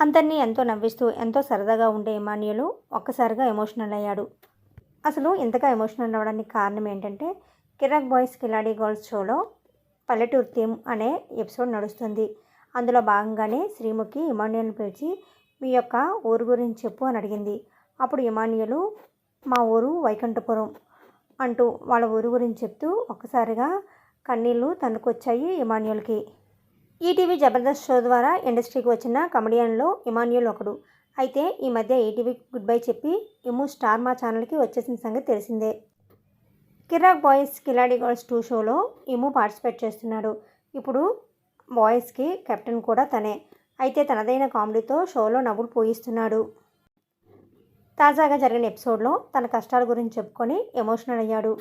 అందరినీ ఎంతో నవ్విస్తూ ఎంతో సరదాగా ఉండే ఇమాన్యులు ఒక్కసారిగా ఎమోషనల్ అయ్యాడు. అసలు ఇంతగా ఎమోషనల్ అవ్వడానికి కారణం ఏంటంటే కిరాక్ బాయ్స్ కిలాడీ గర్ల్స్ షోలో పల్లెటూరు థీమ్ అనే ఎపిసోడ్ నడుస్తుంది. అందులో భాగంగానే శ్రీముఖి ఇమాన్యుల్ని పిలిచి మీ యొక్క ఊరు గురించి చెప్పు అని అడిగింది. అప్పుడు ఇమాన్యులు మా ఊరు వైకుంఠపురం అంటూ వాళ్ళ ఊరు గురించి చెప్తూ ఒక్కసారిగా కన్నీళ్ళు తనకొచ్చాయి ఇమాన్యుల్కి. ఈటీవీ జబర్దస్త్ షో ద్వారా ఇండస్ట్రీకి వచ్చిన కమెడియన్లో ఇమాన్యుల్ ఒకడు. అయితే ఈ మధ్య ఈటీవీ గుడ్ బై చెప్పి ఇమ్ము స్టార్ మా ఛానల్కి వచ్చేసిన సంగతి తెలిసిందే. కిరాక్ బాయ్స్ కిలాడి గర్ల్స్ టూ షోలో ఇమ్ము పార్టిసిపేట్ చేస్తున్నాడు. ఇప్పుడు బాయ్స్కి కెప్టెన్ కూడా తనే. అయితే తనదైన కామెడీతో షోలో నవ్వులు పోయిస్తున్నాడు. తాజాగా జరిగిన ఎపిసోడ్లో తన కష్టాల గురించి చెప్పుకొని ఎమోషనల్ అయ్యాడు.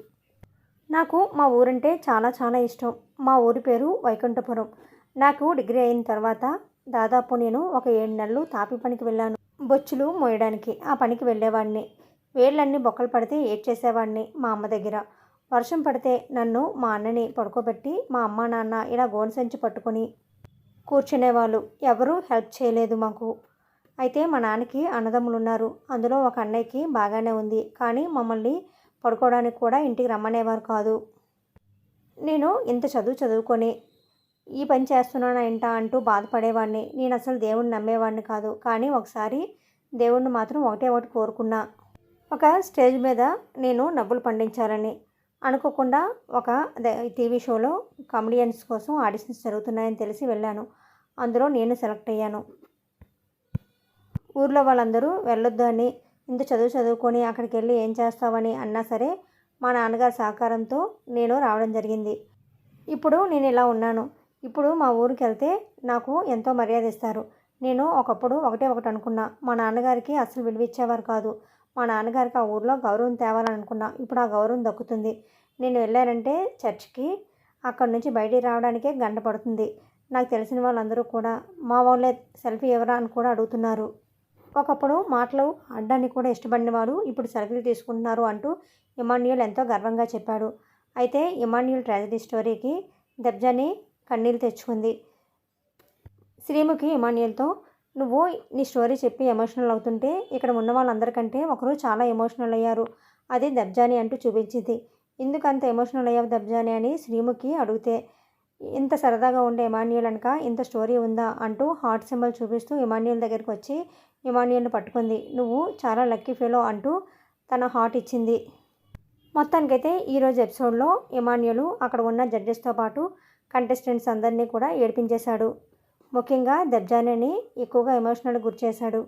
నాకు మా ఊరంటే చాలా చాలా ఇష్టం. మా ఊరి పేరు వైకుంఠపురం. నాకు డిగ్రీ అయిన తర్వాత దాదాపు నేను ఒక ఏడు నెలలు తాపి పనికి వెళ్ళాను. బొచ్చులు మోయడానికి ఆ పనికి వెళ్ళేవాడిని. వేళ్ళన్నీ బొక్కలు పడితే ఏడ్చేసేవాడిని మా అమ్మ దగ్గర. వర్షం పడితే నన్ను మా అన్నని పడుకోబెట్టి మా అమ్మ నాన్న ఇలా గోను సంచి పట్టుకొని కూర్చునేవాళ్ళు. ఎవరూ హెల్ప్ చేయలేదు మాకు. అయితే మా నాన్నకి అన్నదమ్ములు ఉన్నారు అందులో ఒక అన్నయ్యకి బాగానే ఉంది. కానీ మమ్మల్ని పడుకోవడానికి కూడా ఇంటికి రమ్మనేవారు కాదు. నేను ఇంత చదువు చదువుకొని ఈ పని చేస్తున్నానా ఏంటా అంటూ బాధపడేవాడిని. నేను అసలు దేవుణ్ణి నమ్మేవాడిని కాదు. కానీ ఒకసారి దేవుణ్ణి మాత్రం ఒకటే ఒకటి కోరుకున్నా. ఒక స్టేజ్ మీద నేను నవ్వులు పండించాలని అనుకోకుండా ఒక టీవీ షోలో కామెడియన్స్ కోసం ఆడిషన్స్ జరుగుతున్నాయని తెలిసి వెళ్ళాను. అందులో నేను సెలెక్ట్ అయ్యాను. ఊర్లో వాళ్ళందరూ వెళ్ళొద్దు అని ఇంత చదువు చదువుకొని అక్కడికి వెళ్ళి ఏం చేస్తావని అన్నా సరే మా నాన్నగారి సహకారంతో నేను రావడం జరిగింది. ఇప్పుడు నేను ఇలా ఉన్నాను. ఇప్పుడు మా ఊరికి వెళ్తే నాకు ఎంతో మర్యాద ఇస్తారు. నేను ఒకప్పుడు ఒకటే ఒకటి అనుకున్నా. మా నాన్నగారికి అసలు విలువ ఇచ్చేవారు కాదు. మా నాన్నగారికి ఆ ఊర్లో గౌరవం తేవాలని అనుకున్నా ఇప్పుడు ఆ గౌరవం దక్కుతుంది. నేను వెళ్ళానంటే చర్చ్కి అక్కడి నుంచి బయటికి రావడానికే గంట పడుతుంది. నాకు తెలిసిన వాళ్ళందరూ కూడా మా వాళ్ళే సెల్ఫీ ఎవరా అని కూడా అడుగుతున్నారు. ఒకప్పుడు మాటలు అడ్డానికి కూడా ఇష్టపడినవాడు ఇప్పుడు సెల్ఫీలు తీసుకుంటున్నారు అంటూ ఇమాన్యుల్ ఎంతో గర్వంగా చెప్పాడు. అయితే ఇమాన్యుల్ ట్రాజడీ స్టోరీకి దబ్జాని కన్నీళ్ళు తెచ్చుకుంది. శ్రీముఖి ఇమాన్యుల్తో నువ్వు నీ స్టోరీ చెప్పి ఎమోషనల్ అవుతుంటే ఇక్కడ ఉన్న వాళ్ళందరికంటే ఒకరు చాలా ఎమోషనల్ అయ్యారు. అది దబ్జాని అంటూ చూపించింది. ఎందుకు అంత ఎమోషనల్ అయ్యావు దబ్జాని? అని శ్రీముఖి అడిగితే ఇంత సరదాగా ఉండే ఇమాన్యుల్ అనక ఇంత స్టోరీ ఉందా? అంటూ హార్ట్ సింబల్ చూపిస్తూ ఇమాన్యుల్ దగ్గరికి వచ్చి ఇమాన్యుల్ని పట్టుకుంది. నువ్వు చాలా లక్కీ ఫెలో అంటూ తన హార్ట్ ఇచ్చింది. మొత్తానికైతే ఈరోజు ఎపిసోడ్లో ఇమాన్యులు అక్కడ ఉన్న జడ్జెస్తో పాటు కంటెస్టెంట్స్ అందరినీ కూడా ఏడిపించేశాడు. ముఖ్యంగా దబ్జానీని ఎక్కువగా ఎమోషనల్ గురి చేశాడు